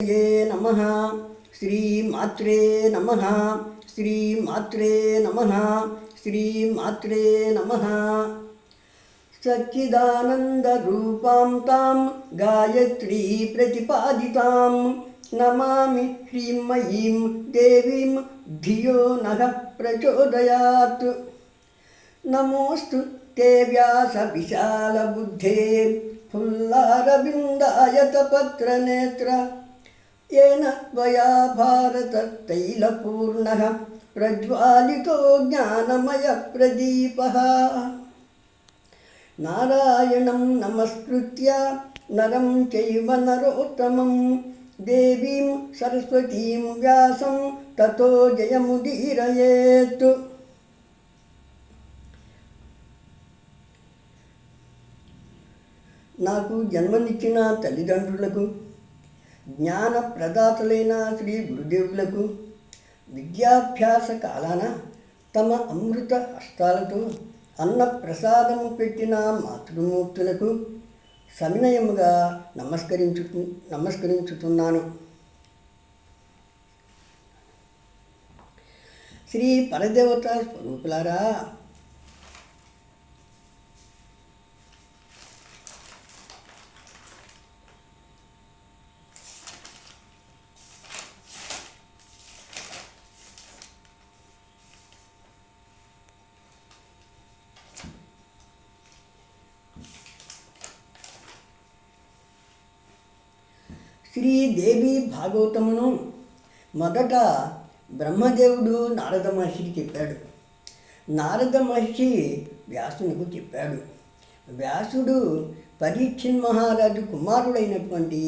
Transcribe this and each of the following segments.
ये नमः श्रीमात्रे नमः श्रीमात्रे नमः श्रीमात्रे नमः सच्चिदानन्दरूपां तां गायत्री प्रतिपादितां नमामि ह्रीं देवीं धियो नः प्रचोदयात् नमोऽस्तु ते व्यासविशालबुद्धे फुल्लारविन्दायतपत्रनेत्र येन त्वया भारततैलपूर्णः प्रज्वालितो ज्ञानमयप्रदीपः नारायणं नमस्कृत्य नरं चैव नरोत्तमं देवीं सरस्वतीं व्यासं ततो जयमुदीरयेत् నాకు జన్మనిచ్చిన తల్లిదండ్రులకు జ్ఞాన ప్రదాతలైన శ్రీ గురుదేవులకు విద్యాభ్యాస కాలాన తమ అమృత హస్తాలతో అన్న ప్రసాదము పెట్టిన మాతృమూర్తులకు సవినయముగా నమస్కరించు నమస్కరించుతున్నాను. శ్రీ పరదేవత స్వరూపులారా శ్రీదేవి భాగవతమును మొదట బ్రహ్మదేవుడు నారద మహర్షికి చెప్పాడు. నారద మహర్షి వ్యాసునికి చెప్పాడు. వ్యాసుడు పరీక్షిన్ మహారాజు కుమారుడైనటువంటి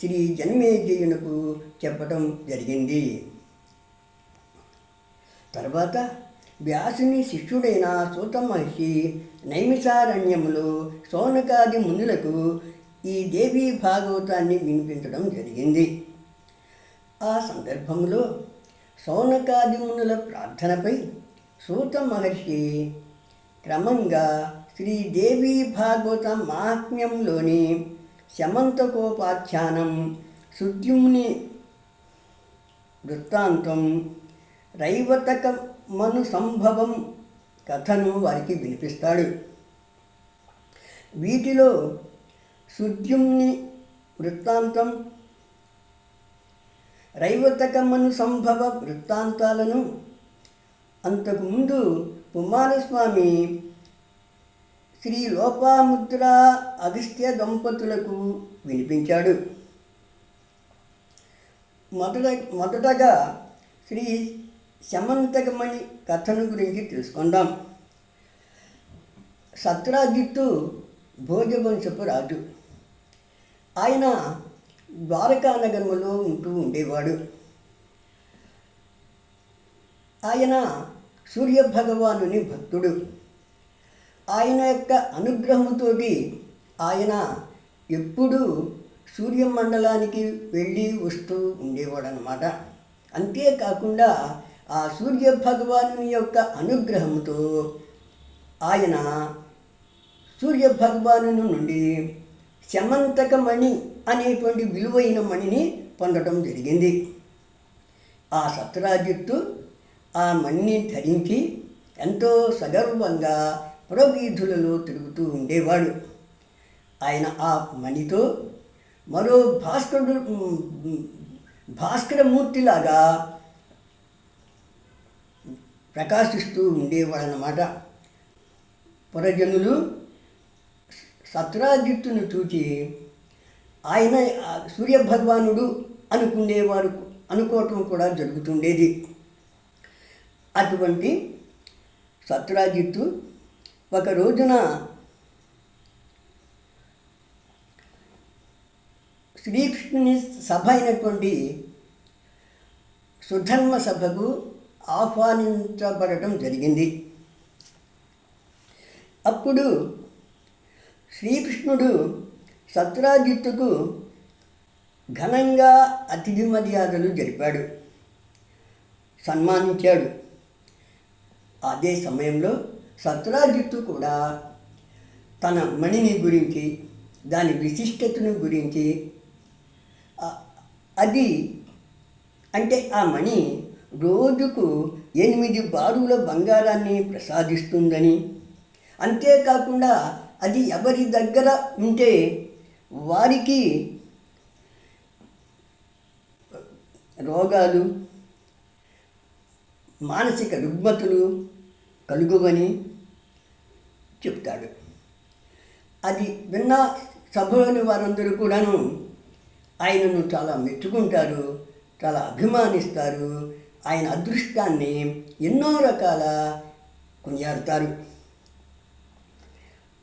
శ్రీ జన్మేజయునకు చెప్పడం జరిగింది. తర్వాత వ్యాసుని శిష్యుడైన సూత మహర్షి నైమిసారణ్యములో సోనకాది మునులకు ఈ దేవీ భాగవతాన్ని వినిపించడం జరిగింది. ఆ సందర్భంలో సౌనకాదిమునుల ప్రార్థనపై సూత మహర్షి క్రమంగా శ్రీదేవి భాగవత మహాత్మ్యంలోని శమంతకోపాఖ్యానం శుద్ధ్యుమ్ని వృత్తాంతం రైవతక మను సంభవం కథను వారికి వినిపిస్తాడు. వీటిలో సుద్యుమ్ని వృత్తాంతం. రైవతకమ్మను సంభవ వృత్తాంతాలను అంతకుముందు కుమారస్వామి శ్రీ లోపాముద్ర అగస్త్య దంపతులకు వినిపించాడు. మొదట మొదటగా శ్రీ శమంతకమణి కథను గురించి తెలుసుకుందాం. సత్రాజిత్తు భోజవంశపు రాజు. ఆయన ద్వారకానగరములో ఉంటూ ఉండేవాడు. ఆయన సూర్యభగవానుని భక్తుడు. ఆయన యొక్క అనుగ్రహంతోటి ఆయన ఎప్పుడూ సూర్యమండలానికి వెళ్ళి వస్తూ ఉండేవాడనమాట అంతేకాకుండా ఆ సూర్య భగవాను యొక్క అనుగ్రహంతో ఆయన సూర్య భగవాను నుండి శమంతకమణి అనేటువంటి విలువైన మణిని పొందడం జరిగింది. ఆ సత్రాజిత్తు ఆ మణిని ధరించి ఎంతో సగర్వంగా పురవీధులలో తిరుగుతూ ఉండేవాడు. ఆయన ఆ మణితో మరో భాస్కరుడు భాస్కరమూర్తిలాగా ప్రకాశిస్తూ ఉండేవాడనమాట పురజనులు సత్రాజిత్తును చూచి ఆయన సూర్యభగవానుడు అనుకునేవారు అనుకోవటం కూడా జరుగుతుండేది. అటువంటి సత్రాజిత్తు ఒక రోజున శ్రీకృష్ణుని సభ అయినటువంటి సుధర్మ సభకు ఆహ్వానించబడటం జరిగింది. అప్పుడు శ్రీకృష్ణుడు సత్రాజిత్తుకు ఘనంగా అతిథి మర్యాదలు జరిపాడు. సన్మానించాడు. అదే సమయంలో సత్రాజిత్తు కూడా తన మణిని గురించి దాని విశిష్టతను గురించి అది అంటే ఆ మణి రోజుకు ఎనిమిది బారుల బంగారాన్ని ప్రసాదిస్తుందని. అంతేకాకుండా అది ఎవరి దగ్గర ఉంటే వారికి రోగాలు మానసిక రుగ్మతులు కలుగువని చెప్తాడు. అది విన్న సభలోని వారందరూ కూడాను ఆయనను చాలా మెచ్చుకుంటారు చాలా అభిమానిస్తారు. ఆయన అదృష్టాన్ని ఎన్నో రకాల కొనియాడతారు.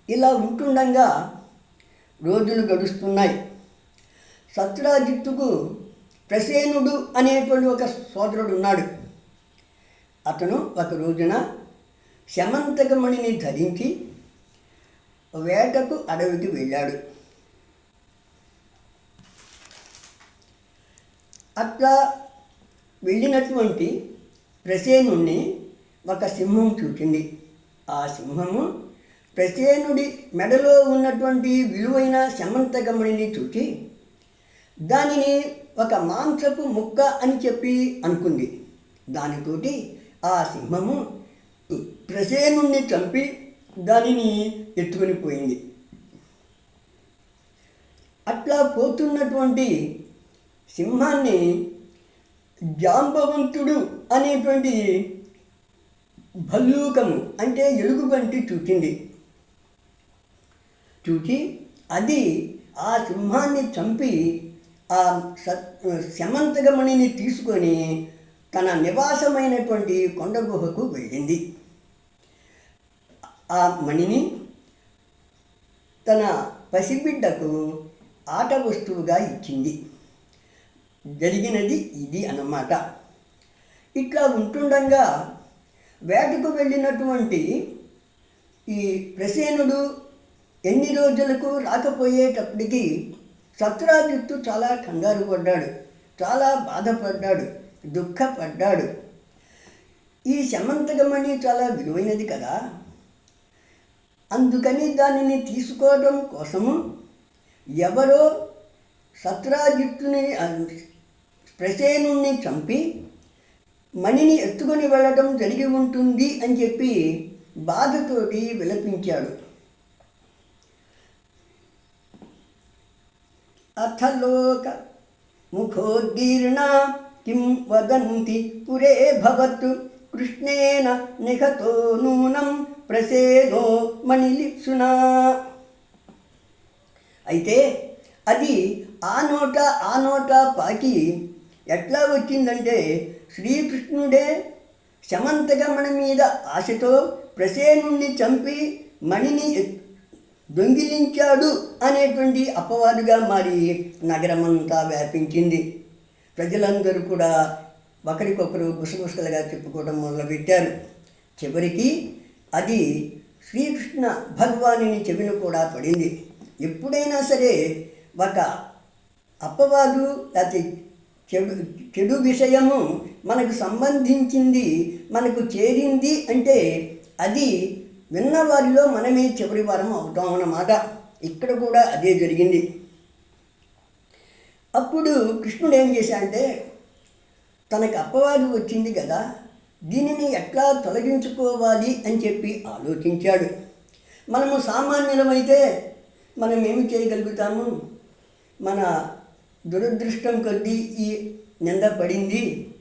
ఇలా ఉంటుండగా రోజులు గడుస్తున్నాయి. సత్రాజిత్తుకు ప్రసేనుడు అనేటువంటి ఒక సోదరుడు ఉన్నాడు. అతను ఒక రోజున శమంతకమణిని ధరించి వేటకు అడవికి వెళ్ళాడు. అట్లా వెళ్ళినటువంటి ప్రసేనుణ్ణి ఒక సింహం చూచింది. ఆ సింహము ప్రసేనుడి మెడలో ఉన్నటువంటి విలువైన శమంతకమణిని చూచి దానిని ఒక మాంసపు ముక్క అని చెప్పి అనుకుంది. దానితోటి ఆ సింహము ప్రసేనుణ్ణి చంపి దానిని ఎత్తుకొని పోయింది. అట్లా పోతున్నటువంటి సింహాన్ని జాంబవంతుడు అనేటువంటి భల్లూకము అంటే ఎలుగుబంటి చూచింది. చూచి అది ఆ సింహాన్ని చంపి ఆ సత్ శమంతకమణిని తీసుకొని తన నివాసమైనటువంటి కొండ గుహకు వెళ్ళింది. ఆ మణిని తన పసిబిడ్డకు ఆట వస్తువుగా ఇచ్చింది. జరిగినది ఇది అన్నమాట. ఇట్లా ఉంటుండగా వేటకు వెళ్ళినటువంటి ఈ ప్రసేనుడు ఎన్ని రోజులకు రాకపోయేటప్పటికి సత్రాజిత్తు చాలా కంగారు పడ్డాడు చాలా బాధపడ్డాడు దుఃఖపడ్డాడు. ఈ శమంతకమణి చాలా విలువైనది కదా? అందుకని దానిని తీసుకోవడం కోసము ఎవరో సత్రాజిత్తుని ప్రసేనుణ్ణి చంపి మణిని ఎత్తుకొని వెళ్ళడం జరిగి ఉంటుంది అని చెప్పి బాధతోటి విలపించాడు. అథలోక ముఖోద్దీర్ణ కిం వదంతి పురే భవత్ కృష్ణేన నిహతో నూనం ప్రసేదో మణిలిప్సునా అయితే అది ఆ నోట ఆ నోట పాకి ఎట్లా వచ్చిందంటే శ్రీకృష్ణుడే శమంతగమణ మీద ఆశతో ప్రసేనుణ్ణి చంపి మణిని దొంగిలించాడు అనేటువంటి అపవాదుగా మారి నగరమంతా వ్యాపించింది. ప్రజలందరూ కూడా ఒకరికొకరు గుసగుసలుగా చెప్పుకోవడం మొదలుపెట్టారు. చివరికి అది శ్రీకృష్ణ భగవానిని చెవిన కూడా పడింది. ఎప్పుడైనా సరే ఒక అపవాదు లేకపోతే చెడు చెడు విషయము మనకు సంబంధించింది మనకు చేరింది అంటే అది విన్నవారిలో మనమే చివరి వారం అవుతాం అన్నమాట. ఇక్కడ కూడా అదే జరిగింది. అప్పుడు కృష్ణుడు ఏం చేశాడంటే తనకు అపవాదు వచ్చింది కదా దీనిని ఎట్లా తొలగించుకోవాలి అని చెప్పి ఆలోచించాడు. మనము సామాన్యులమైతే మనం ఏమి చేయగలుగుతాము? మన దురదృష్టం కొద్దీ ఈ నింద పడింది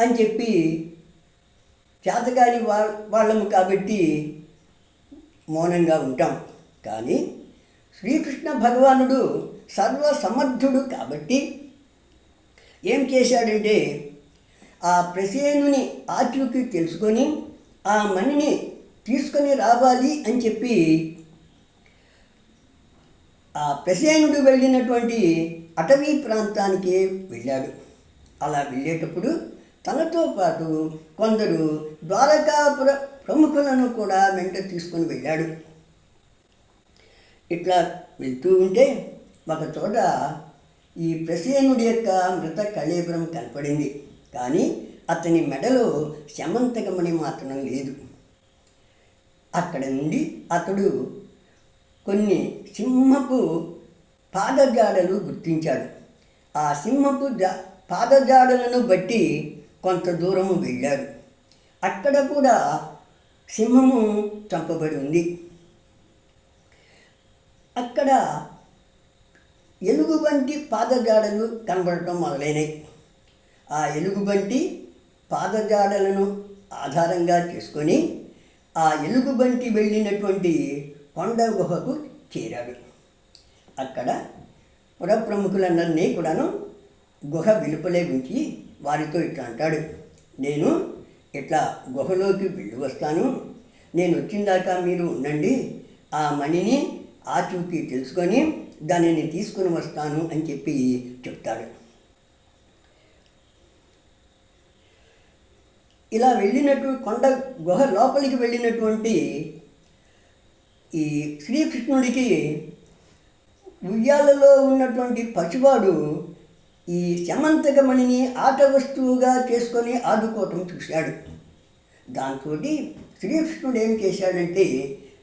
అని చెప్పి చేతగాని వా వాళ్ళము కాబట్టి మౌనంగా ఉంటాం. కానీ శ్రీకృష్ణ భగవానుడు సర్వసమర్థుడు కాబట్టి ఏం చేశాడంటే ఆ ప్రసేనుని ఆచూకి తెలుసుకొని ఆ మణిని తీసుకొని రావాలి అని చెప్పి ఆ ప్రసేనుడు వెళ్ళినటువంటి అటవీ ప్రాంతానికి వెళ్ళాడు. అలా వెళ్ళేటప్పుడు తనతో పాటు కొందరు ద్వారకాపుర ప్రముఖులను కూడా వెంట తీసుకొని వెళ్ళాడు. ఇట్లా వెళ్తూ ఉంటే ఒక చోట ఈ ప్రసేనుడి యొక్క మృత కళేబరం కనపడింది. కానీ అతని మెడలో శమంతకమణి మాత్రం లేదు. అక్కడ నుండి అతడు కొన్ని సింహపు పాదజాడలు గుర్తించాడు. ఆ సింహపు జా పాదజాడలను బట్టి కొంత దూరము వెళ్ళారు. అక్కడ కూడా సింహము చంపబడి ఉంది. అక్కడ ఎలుగుబంటి పాదజాడలు కనబడటం మొదలైనవి ఆ ఎలుగుబంటి పాదజాడలను ఆధారంగా చేసుకొని ఆ ఎలుగుబంటి వెళ్ళినటువంటి కొండ గుహకు చేరాడు. అక్కడ పురప్రముఖులందరినీ కూడాను గుహ వెలుపలే ఉంచి వారితో ఇట్లా అంటాడు నేను ఇట్లా గుహలోకి వెళ్ళి వస్తాను. నేను వచ్చిన దాకా మీరు ఉండండి. ఆ మణిని ఆచూకీ తెలుసుకొని దానిని తీసుకొని వస్తాను అని చెప్పి చెప్తాడు. ఇలా వెళ్ళినట్టు కొండ గుహ లోపలికి వెళ్ళినటువంటి ఈ శ్రీకృష్ణుడికి ఉయ్యాలలో ఉన్నటువంటి పసివాడు ఈ శమంతకమణిని ఆట వస్తువుగా చేసుకొని ఆడుకోవటం చూశాడు. దాంతో శ్రీకృష్ణుడు ఏం చేశాడంటే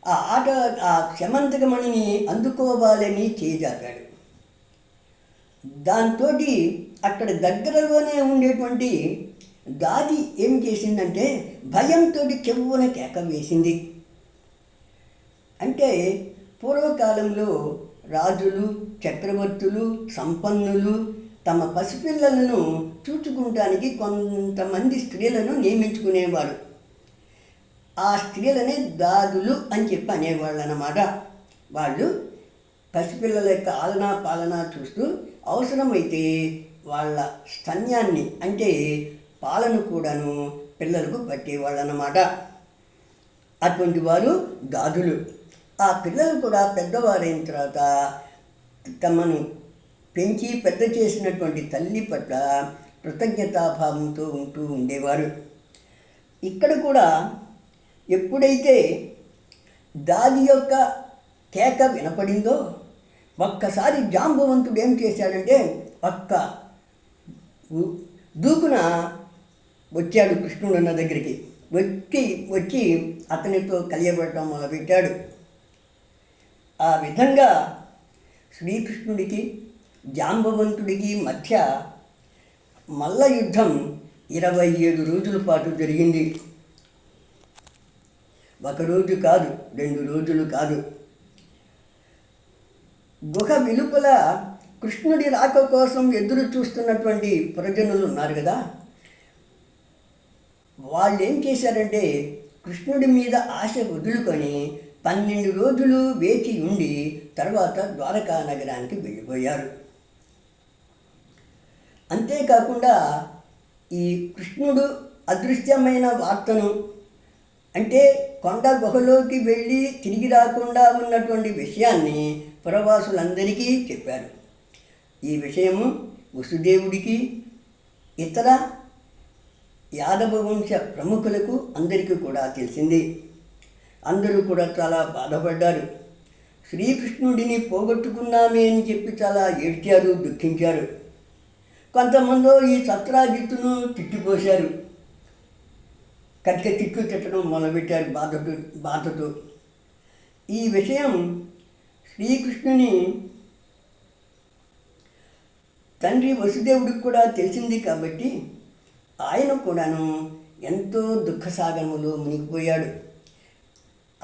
ఆ ఆట ఆ శమంతకమణిని అందుకోవాలని చేయజాపాడు దాంతో అక్కడ దగ్గరలోనే ఉండేటువంటి దాది ఏం చేసిందంటే భయంతో చెవున కేక వేసింది. అంటే పూర్వకాలంలో రాజులు చక్రవర్తులు సంపన్నులు తమ పసిపిల్లలను చూచుకుంటానికి కొంతమంది స్త్రీలను నియమించుకునేవారు ఆ స్త్రీలనే దాదులు అని చెప్పి అనేవాళ్ళు అన్నమాట వాళ్ళు పసిపిల్లల యొక్క ఆలనా పాలన చూస్తూ అవసరమైతే వాళ్ళ స్తన్యాన్ని అంటే పాలను కూడాను పిల్లలకు పట్టేవాళ్ళు అన్నమాట అటువంటి వారు దాదులు. ఆ పిల్లలు కూడా పెద్దవారైన తర్వాత తమను పెంచి పెద్ద చేసినటువంటి తల్లి పట్ల కృతజ్ఞతాభావంతో ఉంటూ ఉండేవారు. ఇక్కడ కూడా ఎప్పుడైతే దాది యొక్క కేక వినపడిందో ఒక్కసారి జాంబవంతుడు ఏం చేశాడంటే ఒక్క దూకున వచ్చాడు కృష్ణుడు అన్న దగ్గరికి. వచ్చి వచ్చి అతనితో కలియబడటం మొదలుపెట్టాడు. ఆ విధంగా శ్రీకృష్ణుడికి జాంబవంతుడికి మధ్య మల్ల యుద్ధం ఇరవై ఏడు రోజుల పాటు జరిగింది. ఒక రోజు కాదు రెండు రోజులు కాదు. గుహ వెలుపల కృష్ణుడి రాక కోసం ఎదురు చూస్తున్నటువంటి ప్రజనులు ఉన్నారు కదా. వాళ్ళు ఏం చేశారంటే కృష్ణుడి మీద ఆశ వదులుకొని పన్నెండు రోజులు వేచి ఉండి తర్వాత ద్వారకా నగరానికి వెళ్ళిపోయారు. అంతేకాకుండా ఈ కృష్ణుడు అదృశ్యమైన వార్తను అంటే కొండ గుహలోకి వెళ్ళి తిరిగి రాకుండా ఉన్నటువంటి విషయాన్ని పురవాసులందరికీ చెప్పారు. ఈ విషయము వసుదేవుడికి ఇతర యాదవ వంశ ప్రముఖులకు అందరికీ కూడా తెలిసింది. అందరూ కూడా చాలా బాధపడ్డారు. శ్రీకృష్ణుడిని పోగొట్టుకున్నామే అని చెప్పి చాలా ఏడ్చారు దుఃఖించారు. కొంతమంది ఈ సత్రాజిత్తును తిట్టిపోశారు. కట్క తిట్టు తిట్టడం మొదలుపెట్టారు బాధతో బాధతో. ఈ విషయం శ్రీకృష్ణుని తండ్రి వసుదేవుడికి కూడా తెలిసింది కాబట్టి ఆయన కూడాను ఎంతో దుఃఖసాగరములో మునిగిపోయాడు.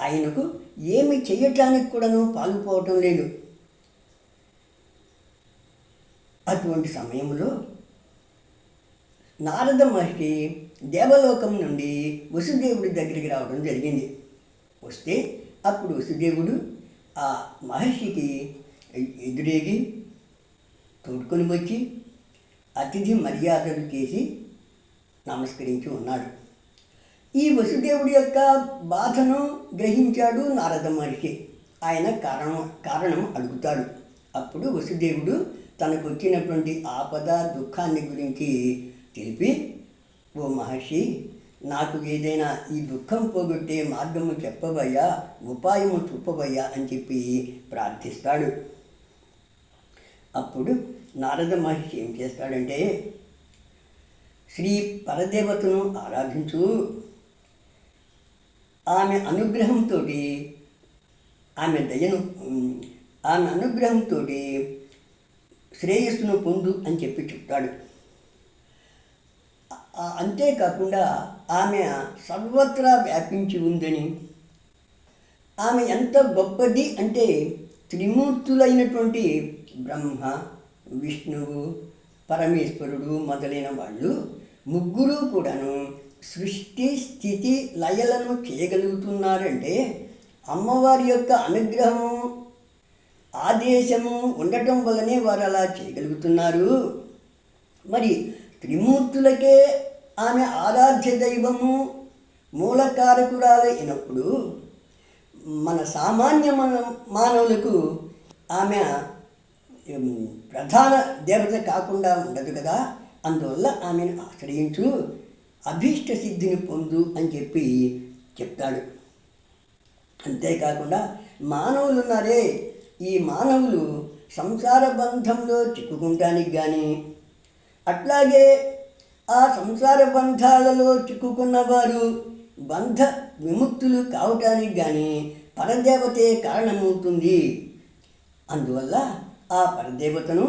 ఆయనకు ఏమి చేయటానికి కూడాను పాల్పోవటం లేదు. అటువంటి సమయంలో నారద మహర్షి దేవలోకం నుండి వసుదేవుడి దగ్గరికి రావడం జరిగింది. వస్తే అప్పుడు వసుదేవుడు ఆ మహర్షికి ఎదురేగి తోడుకొని వచ్చి అతిథి మర్యాదలు చేసి నమస్కరించి ఉన్నాడు. ఈ వసుదేవుడి యొక్క బాధను గ్రహించాడు నారద మహర్షి. ఆయన కారణం కారణం అడుగుతాడు. అప్పుడు వసుదేవుడు తనకు వచ్చినటువంటి ఆపద దుఃఖాన్ని గురించి తెలిపి ఓ మహర్షి నాకు ఏదైనా ఈ దుఃఖం పోగొట్టే మార్గము చెప్పవయ్యా ఉపాయము చూపవయ్యా అని చెప్పి ప్రార్థిస్తాడు. అప్పుడు నారద మహర్షి ఏం చేస్తాడంటే శ్రీ పరదేవతను ఆరాధించు. ఆమె అనుగ్రహంతో ఆమె దయను ఆమె అనుగ్రహంతో శ్రేయస్సును పొందు అని చెప్పి చెప్తాడు అంతేకాకుండా ఆమె సర్వత్రా వ్యాపించి ఉందని ఆమె ఎంత గొప్పది అంటే త్రిమూర్తులైనటువంటి బ్రహ్మ విష్ణువు పరమేశ్వరుడు మొదలైన వాళ్ళు ముగ్గురు కూడాను సృష్టి స్థితి లయలను చేయగలుగుతున్నారంటే అమ్మవారి యొక్క అనుగ్రహం ఆదేశము ఉండటం వల్లనే వారు అలా చేయగలుగుతున్నారు. మరి త్రిమూర్తులకే ఆమె ఆరాధ్య దైవము మూలకారకురాలు అయినప్పుడు మన సామాన్య మన మానవులకు ఆమె ప్రధాన దేవత కాకుండా ఉండదు కదా. అందువల్ల ఆమెను ఆశ్రయించు అభీష్ట సిద్ధిని పొందు అని చెప్పి చెప్తాడు. అంతేకాకుండా మానవులు ఉన్నారే ఈ మానవులు సంసార బంధంలో చిక్కుకుంటానికి కానీ అట్లాగే ఆ సంసార బంధాలలో చిక్కుకున్న వారు బంధ విముక్తులు కావటానికి కానీ పరదేవతే కారణమవుతుంది. అందువల్ల ఆ పరదేవతను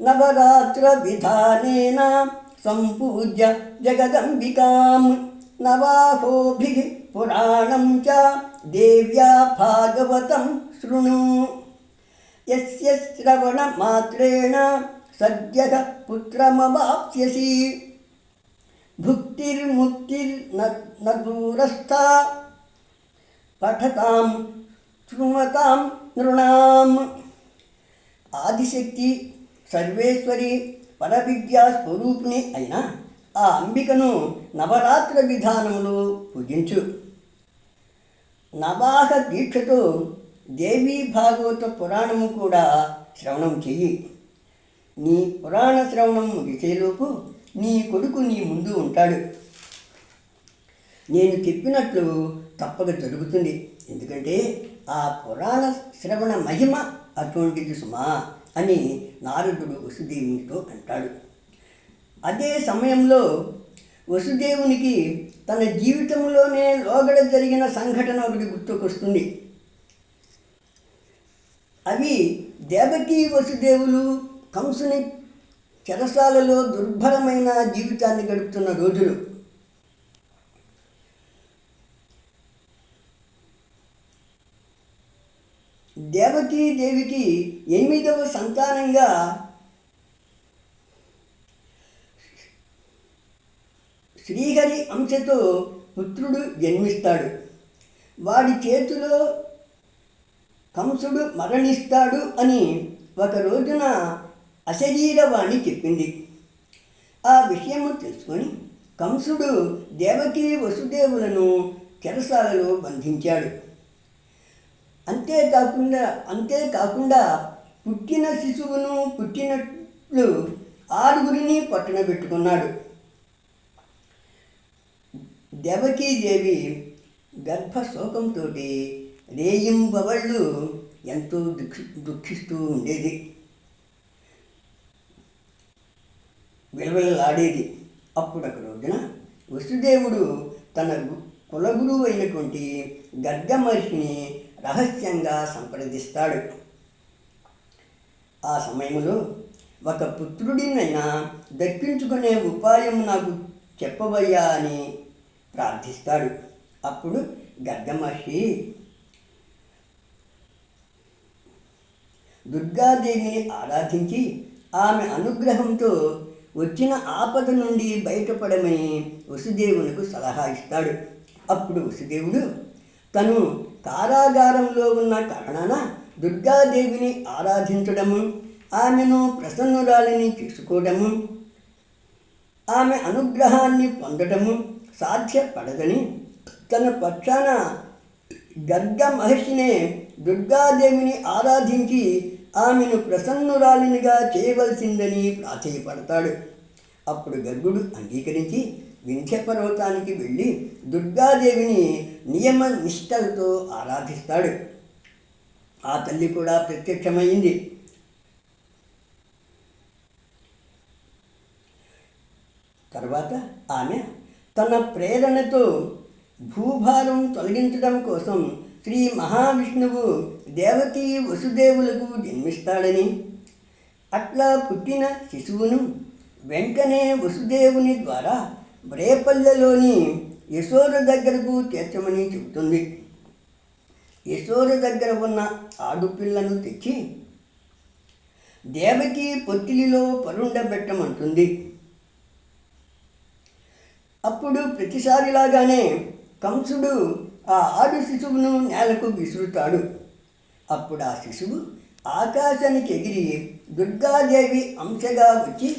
నవరాత్ర విధానేన సంపూజ్య జగదంబికాం నవాహోభి పురాణం చ దేవ్యా భాగవతం శృణు యస్య శ్రవణ మాత్రేణ సద్య పుత్రమవాప్స్యసి భుక్తిర్ముక్తిర్న దూరస్థ పఠతాం శృణతాం నృణాం. ఆదిశక్తి సర్వేశ్వరి పరవిద్యా స్వరూపిణి అయిన ఆ అంబికను నవరాత్ర విధానములు పూజించు. నవాహ దీక్షతో దేవీ భాగవత పురాణము కూడా శ్రవణం చెయ్యి. నీ పురాణ శ్రవణం ముగిసేలోపు నీ కొడుకు నీ ముందు ఉంటాడు. నేను చెప్పినట్లు తప్పక జరుగుతుంది. ఎందుకంటే ఆ పురాణ శ్రవణ మహిమ అటువంటిది సుమా అని నారదుడు వసుదేవునితో అంటాడు. అదే సమయంలో వసుదేవునికి తన జీవితంలోనే లోగడ జరిగిన సంఘటన ఒకటి గుర్తుకొస్తుంది. అవి దేవకీ వసుదేవులు కంసుని చెరసాలలో దుర్భరమైన జీవితాన్ని గడుపుతున్న రోజులు. దేవకీ దేవికి ఎనిమిదవ సంతానంగా శ్రీహరి అంశతో పుత్రుడు జన్మిస్తాడు. వాడి చేతిలో కంసుడు మరణిస్తాడు అని ఒక రోజున అశరీరవాణి చెప్పింది. ఆ విషయము తెలుసుకొని కంసుడు దేవకి వసుదేవులను చెరసాలలో బంధించాడు. అంతేకాకుండా అంతేకాకుండా పుట్టిన శిశువును పుట్టినట్లు ఆరుగురిని పట్టున పెట్టుకున్నాడు. దేవకీదేవి గర్భశోకంతో రేయింబవళ్ళు ఎంతో దుఃఖి దుఃఖిస్తూ ఉండేది. విలవిలలాడేది. అప్పుడు ఒక రోజున వసుదేవుడు తన కులగురువు అయినటువంటి గర్గ మహర్షిని రహస్యంగా సంప్రదిస్తాడు. ఆ సమయంలో ఒక పుత్రుడినైనా దక్కించుకునే ఉపాయం నాకు చెప్పబయ్యా అని ప్రార్థిస్తాడు. అప్పుడు గర్గ మహర్షి దుర్గాదేవిని ఆరాధించి ఆమె అనుగ్రహంతో వచ్చిన ఆపద నుండి బయటపడమని వసుదేవునికి సలహా ఇస్తాడు. అప్పుడు వసుదేవుడు తను కారాగారంలో ఉన్న కారణాన దుర్గాదేవిని ఆరాధించడము ఆమెను ప్రసన్నురాలిని చేసుకోవడము ఆమె అనుగ్రహాన్ని పొందటము సాధ్యపడదని తన పక్షాన గర్గ మహర్షినే దుర్గాదేవిని ఆరాధించి ఆమెను ప్రసన్నురాలినిగా చేయవలసిందని ప్రాధేయపడతాడు అప్పుడు గర్గుడు అంగీకరించి వింధ్య పర్వతానికి వెళ్ళి దుర్గాదేవిని నియమ నిష్టలతో ఆరాధిస్తాడు. ఆ తల్లి కూడా ప్రత్యక్షమైంది. తర్వాత ఆమె తన ప్రేరణతో భూభారం తొలగించడం కోసం శ్రీ మహావిష్ణువు దేవకీ వసుదేవులకు జన్మిస్తాడని. అట్లా పుట్టిన శిశువును వెంటనే వసుదేవుని ద్వారా రేపల్లెలోని యశోద దగ్గరకు చేర్చమని చెబుతుంది. యశోద దగ్గర ఉన్న ఆడుపిల్లను తెచ్చి దేవకి పొత్తిలిలో పరుండబెట్టమంటుంది. అప్పుడు ప్రతిసారిలాగానే కంసుడు ఆ ఆడు శిశువును నేలకు విసురుతాడు. అప్పుడు ఆ శిశువు ఆకాశానికి ఎగిరి దుర్గాదేవి అంశగా వచ్చి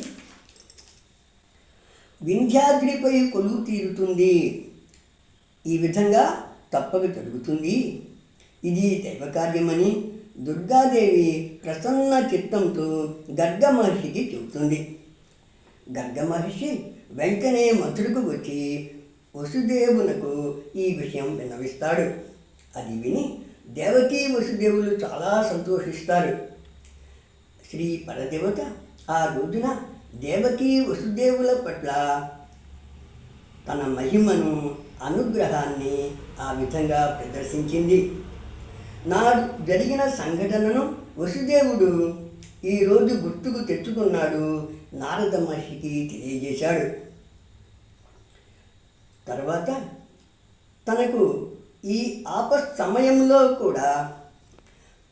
వింధ్యాద్రిపై కొలువు తీరుతుంది. ఈ విధంగా తప్పక జరుగుతుంది. ఇది దైవకార్యమని దుర్గాదేవి ప్రసన్న చిత్తంతో గర్గ మహర్షికి చెబుతుంది. గర్గ మహర్షి వెంటనే మధురకు వచ్చి వసుదేవునకు ఈ విషయం విన్నవిస్తాడు. అది విని దేవకీ వసుదేవులు చాలా సంతోషిస్తారు. శ్రీ పరదేవత ఆ రోజున దేవకీ వసుదేవుల పట్ల తన మహిమను అనుగ్రహాన్ని ఆ విధంగా ప్రదర్శించింది. నాడు జరిగిన సంఘటనను వసుదేవుడు ఈరోజు గుర్తుకు తెచ్చుకున్నాడు నారద మహర్షికి తెలియజేశాడు. తర్వాత తనకు ఈ ఆప సమయంలో కూడా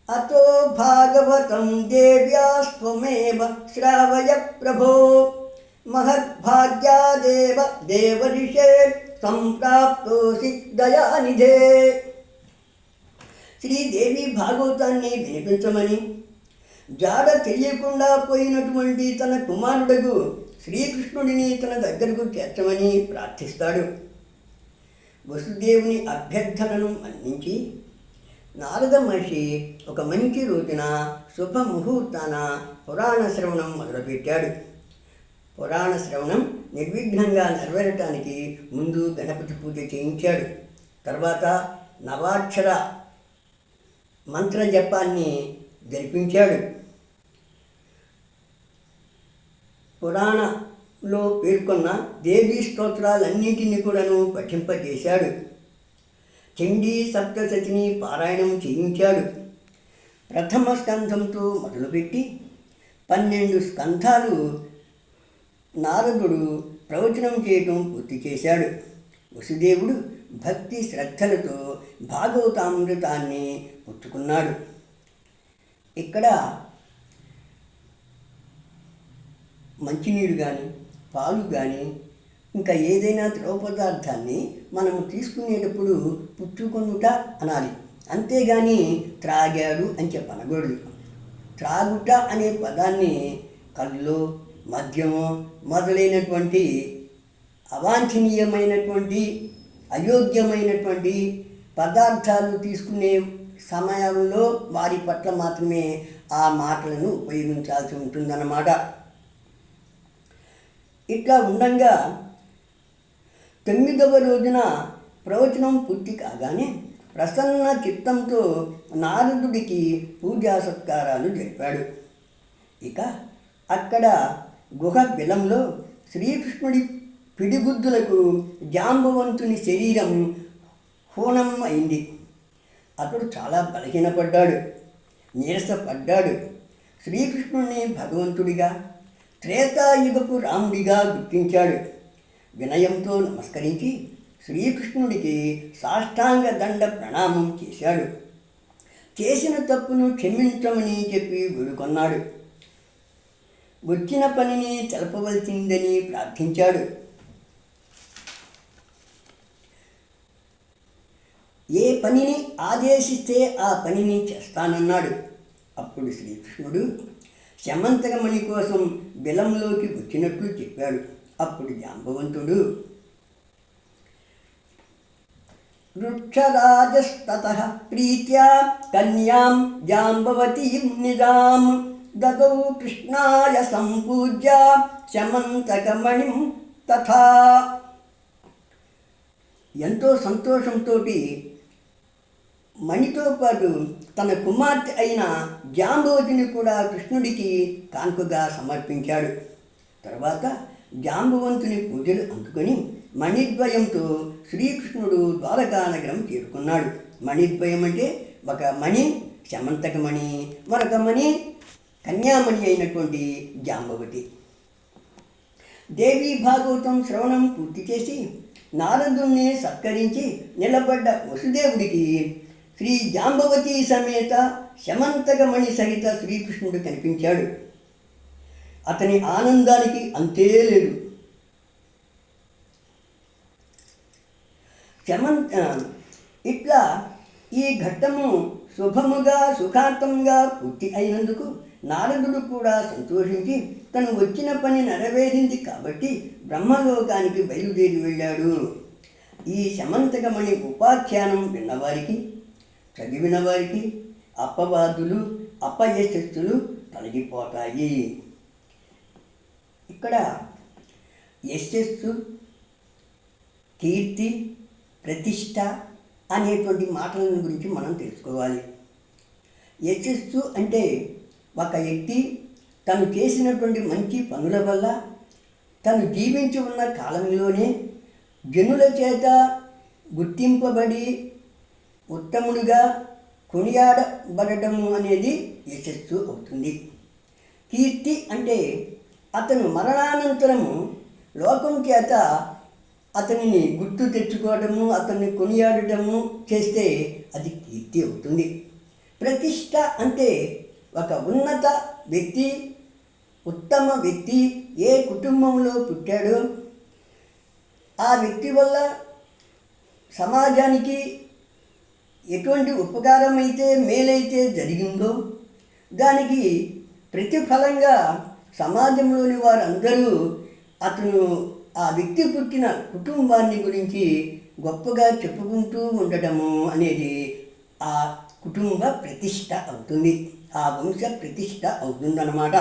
అతో భాగవతం దేవ్యాస్త్వమేవ శ్రావయ ప్రభో మహద్భాగ్యాదేవ దేవరిషే సంప్రాప్తోసి దయానిధే. శ్రీదేవి భాగవతాన్ని వినిపించమని జాడ తెలియకుండా పోయినటువంటి తన కుమారుడకు శ్రీకృష్ణుడిని తన దగ్గరకు చేర్చమని ప్రార్థిస్తాడు. వసుదేవుని అభ్యర్థనను మన్నించి నారద మహర్షి ఒక మంచి రోజున శుభ ముహూర్తాన పురాణ శ్రవణం మొదలుపెట్టాడు. పురాణ శ్రవణం నిర్విఘ్నంగా నెరవేరటానికి ముందు గణపతి పూజ చేయించాడు. తర్వాత నవాక్షర మంత్ర జపాన్ని జరిపించాడు. పురాణ లో పేర్కొన్న దేవీ స్తోత్రాలన్నిటినీ కూడాను పఠింపజేశాడు. చండీ సప్తశతిని పారాయణం చేయించాడు. ప్రథమ స్కంధంతో మొదలుపెట్టి పన్నెండు స్కంధాలు నారదుడు ప్రవచనం చేయటం పూర్తి చేశాడు. వసుదేవుడు భక్తి శ్రద్ధలతో భాగవతామృతాన్ని పుచ్చుకున్నాడు. ఇక్కడ మంచినీరు కానీ పాలు కానీ ఇంకా ఏదైనా ద్రవ పదార్థాన్ని మనము తీసుకునేటప్పుడు పుచ్చుకొనుట అనాలి. అంతేగాని త్రాగాడు అని చెప్పనకూడదు. త్రాగుట అనే పదాన్ని కళ్ళు మద్యము మొదలైనటువంటి అవాంఛనీయమైనటువంటి అయోగ్యమైనటువంటి పదార్థాలు తీసుకునే సమయంలో వారి పట్ల మాత్రమే ఆ మాటలను ఉపయోగించాల్సి ఉంటుందన్నమాట. ఇట్లా ఉండంగా తొమ్మిదవ రోజున ప్రవచనం పూర్తి కాగానే ప్రసన్న చిత్తంతో నారదుడికి పూజా సత్కారాలు జరిపాడు. ఇక అక్కడ గుహ బిలంలో శ్రీకృష్ణుడి పిడిగుద్దులకు జాంబవంతుని శరీరం హూనం అయింది. అతడు చాలా బలహీనపడ్డాడు నీరసపడ్డాడు. శ్రీకృష్ణుడిని భగవంతుడిగా త్రేతాయుగపు రాముడిగా గుర్తించాడు. వినయంతో నమస్కరించి శ్రీకృష్ణుడికి సాష్టాంగ దండ ప్రణామం చేశాడు. చేసిన తప్పును క్షమించమని చెప్పి వేడుకొన్నాడు వచ్చిన పనిని తెలపవలసిందని ప్రార్థించాడు. ఏ పనిని ఆదేశిస్తే ఆ పనిని చేస్తానన్నాడు. అప్పుడు శ్రీకృష్ణుడు శమంతకమణి కోసం బిలంలోకి వచ్చినట్లు చెప్పాడు. అప్పుడు జాంబవంతుడు వృక్షరాజస్తత ప్రీత్యా కన్యాం జాంబవతీం నిజాం దదౌ కృష్ణాయ సంపూజ్య శమంతకమణిం తథా. ఎంతో సంతోషంతో మణితో పాటు తన కుమార్తె అయిన జాంబవతిని కూడా కృష్ణుడికి కానుకగా సమర్పించాడు. తర్వాత జాంబవంతుని పూజలు అందుకొని మణిద్వయంతో శ్రీకృష్ణుడు ద్వారకా నగరం చేరుకున్నాడు. మణిద్వయం అంటే ఒక మణి శమంతకమణి మరొక మణి కన్యామణి అయినటువంటి జాంబవతి. దేవీ భాగవతం శ్రవణం పూర్తి చేసి నారదుణ్ణి సత్కరించి నిలబడ్డ వసుదేవుడికి శ్రీ జాంబవతి సమేత శమంతకమణి సహిత శ్రీకృష్ణుడు కనిపించాడు. అతని ఆనందానికి అంతే లేదు. శమంత ఇట్లా ఈ ఘట్టము శుభముగా సుఖాంతంగా పూర్తి అయినందుకు నారదుడు కూడా సంతోషించి తను వచ్చిన పని నెరవేరింది కాబట్టి బ్రహ్మలోకానికి బయలుదేరి వెళ్ళాడు. ఈ శమంతకమణి ఉపాఖ్యానం విన్నవారికి చదివిన వారికి అపవాదులు అపయశస్సులు తొలగిపోతాయి ఇక్కడ యశస్సు కీర్తి ప్రతిష్ట అనేటువంటి మాటల గురించి మనం తెలుసుకోవాలి. యశస్సు అంటే ఒక వ్యక్తి తను చేసినటువంటి మంచి పనుల వల్ల తను జీవించి ఉన్న కాలంలోనే జనుల చేత గుర్తింపబడి ఉత్తముడిగా కొనియాడబడటము అనేది యశస్సు అవుతుంది. కీర్తి అంటే అతను మరణానంతరము లోకం చేత అతనిని గుర్తు తెచ్చుకోవడము అతన్ని కొనియాడటము చేస్తే అది కీర్తి అవుతుంది. ప్రతిష్ట అంటే ఒక ఉన్నత వ్యక్తి ఉత్తమ వ్యక్తి ఏ కుటుంబంలో పుట్టాడో ఆ వ్యక్తి వల్ల సమాజానికి ఎటువంటి ఉపకారం అయితే మేలైతే జరిగిందో దానికి ప్రతిఫలంగా సమాజంలోని వారందరూ అతను ఆ వ్యక్తి పుట్టిన కుటుంబాన్ని గురించి గొప్పగా చెప్పుకుంటూ ఉండటము అనేది ఆ కుటుంబ ప్రతిష్ట అవుతుంది. ఆ వంశ ప్రతిష్ట అవుతుందన్నమాట.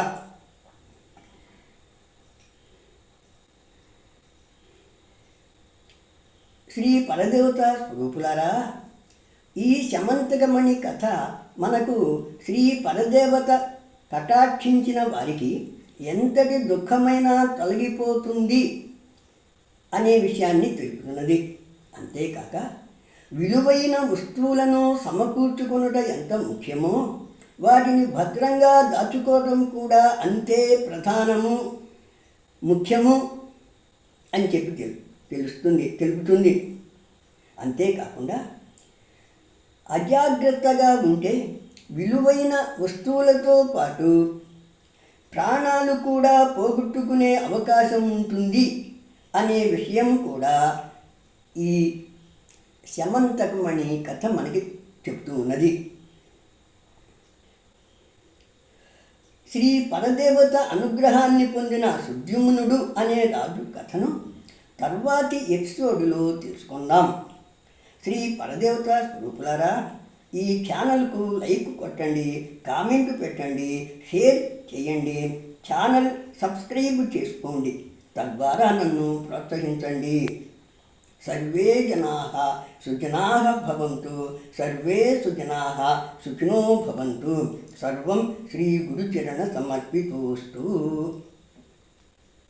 శ్రీ పరదేవత స్వరూపులారా ఈ శమంతకమణి కథ మనకు శ్రీ పరదేవత కటాక్షించిన వారికి ఎంతటి దుఃఖమైనా తొలగిపోతుంది అనే విషయాన్ని తెలుపుతున్నది. అంతేకాక విలువైన వస్తువులను సమకూర్చుకొనుట ఎంత ముఖ్యమో వాటిని భద్రంగా దాచుకోవడం కూడా అంతే ప్రధానము ముఖ్యము అని చెప్పి తెలు తెలుస్తుంది తెలుపుతుంది. అంతేకాకుండా అజాగ్రత్తగా ఉంటే విలువైన వస్తువులతో పాటు ప్రాణాలు కూడా పోగొట్టుకునే అవకాశం ఉంటుంది అనే విషయం కూడా ఈ శమంతకమణి కథ మనకి చెప్తూ ఉన్నది. శ్రీ పరదేవత అనుగ్రహాన్ని పొందిన సుద్యుమ్నుడు అనే రాజు కథను తర్వాతి ఎపిసోడ్లో తెలుసుకుందాం. శ్రీ పరదేవత స్వరూపులారా ఈ ఛానల్కు లైక్ కొట్టండి కామెంట్ పెట్టండి షేర్ చేయండి ఛానల్ సబ్స్క్రైబ్ చేసుకోండి. తద్వారా నన్ను ప్రోత్సహించండి. సర్వే జనా సుజనా భవంతు సర్వే సుజనా సుఖినో భవంతు. సర్వం శ్రీ గురుచరణ సమర్పితోస్తు.